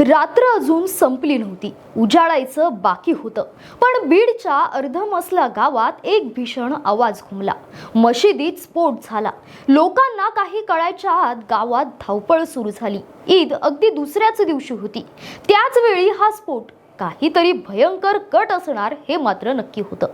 रात्र अजून संपली नव्हती. उजाडायचं बाकी होतं. पण बीडच्या अर्धमसला गावात एक भीषण आवाज घुमला. मशिदीत स्फोट झाला. लोकांना काही कळायच्या आत गावात धावपळ सुरू झाली. ईद अगदी दुसऱ्याच दिवशी होती. त्याच वेळी हा स्फोट काहीतरी भयंकर कट असणार हे मात्र नक्की होतं.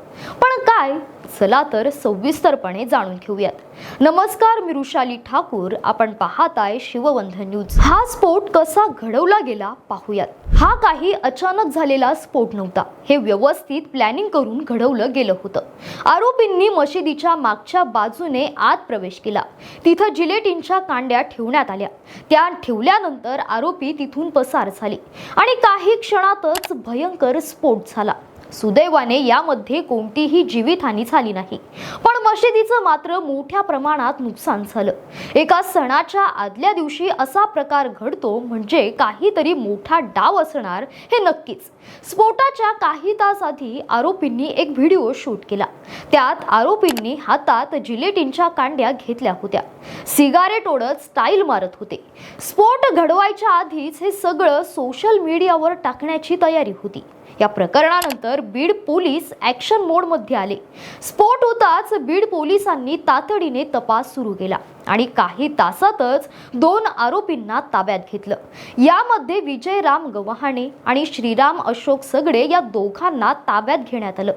पण काय? चला तर सविस्तरपणे जाणून घेऊयात. नमस्कार मी रुशाली ठाकूर. आपण पाहताय शिववंधन न्यूज. हा स्फोट कसा घडवला गेला पाहूयात. हा काही अचानक झालेला स्फोट नव्हता. हे व्यवस्थित प्लॅनिंग करून घडवलं गेलं होतं. आरोपींनी मशिदीच्या मागच्या बाजूने आत प्रवेश केला. तिथं जिलेटिनच्या कांड्या ठेवण्यात आल्या. त्या ठेवल्यानंतर आरोपी तिथून पसार झाले. आणि काही क्षणातच भयंकर स्फोट झाला. सुदैवाने यामध्ये कोणतीही जीवितहानी झाली नाही. पण मशिदीचं मात्र मोठ्या प्रमाणात नुकसान झालं. एका सणाच्या आदल्या दिवशी असा प्रकार घडतो म्हणजे काहीतरी मोठा डाव असणार हे नक्कीच. स्फोटाच्या काही तास आधी आरोपींनी एक व्हिडिओ शूट केला. त्यात आरोपींनी हातात जिलेटिनच्या कांड्या घेतल्या होत्या. सिगारेट ओढत स्टाईल मारत होते. स्फोट घडवायच्या आधीच हे सगळं सोशल मीडियावर टाकण्याची तयारी होती. या प्रकरणानंतर बीड पोलीस ॲक्शन मोडमध्ये आले. स्फोट होताच बीड पोलिसांनी तातडीने तपास सुरू केला. आणि काही तासातच दोन आरोपींना ताब्यात घेतलं. यामध्ये विजयराम गव्हाणे आणि श्रीराम अशोक सगडे या दोघांना ताब्यात घेण्यात आलं.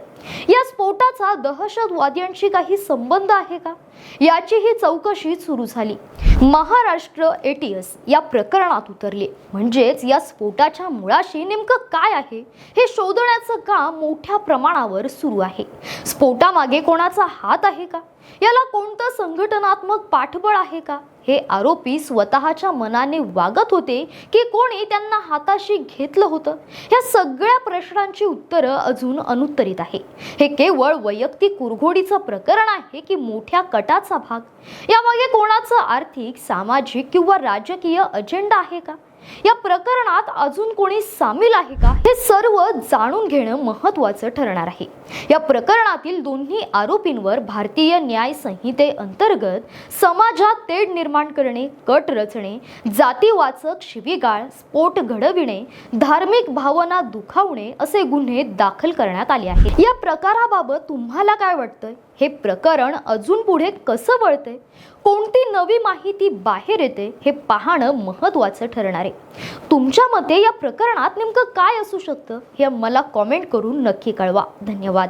या स्फोटाचा दहशतवाद्यांशी काही संबंध आहे का? याची ही चौकशी सुरू झाली. महाराष्ट्र एटीएस या प्रकरणात उतरले. म्हणजेच या स्फोटाच्या मुळाशी नेमकं काय आहे? हे शोधण्याचं काम मोठ्या प्रमाणावर सुरू आहे. स्फोटामागे कोणाचा हात आहे का? याला कोणतं संघटनात्मक पाठबळ आहे का? हे आरोपी स्वतःच्या मनाने वागत होते की कोणी त्यांना हाताशी घेतलं होतं? या सगळ्या प्रश्नांची उत्तरं अजून अनुत्तरित आहे. हे केवळ वैयक्तिक कुरघोडीचं प्रकरण आहे की मोठ्या कटाचा भाग? यामागे कोणाचं आर्थिक सामाजिक किंवा राजकीय अजेंडा आहे का? या प्रकरणात अजून कोणी सामील आहे का हे सर्व जाणून घेणं महत्वाचं ठरणार आहे. या प्रकरणातील दोन्ही आरोपींवर भारतीय न्याय संहिते अंतर्गत समाजात तेढ निर्माण करणे कट रचणे जातीवाचक शिवीगाळ स्फोट घडविणे धार्मिक भावना दुखावणे असे गुन्हे दाखल करण्यात आले आहेत. या प्रकाराबाबत तुम्हाला काय वाटतंय? हे प्रकरण अजून पुढे कसं वळते कोणती नवी माहिती बाहेर येते? हे पाहणं महत्त्वाचं ठरणार आहे. तुमच्या मते या प्रकरणात नेमकं काय असू शकतं? हे मला कॉमेंट करून नक्की कळवा. धन्यवाद.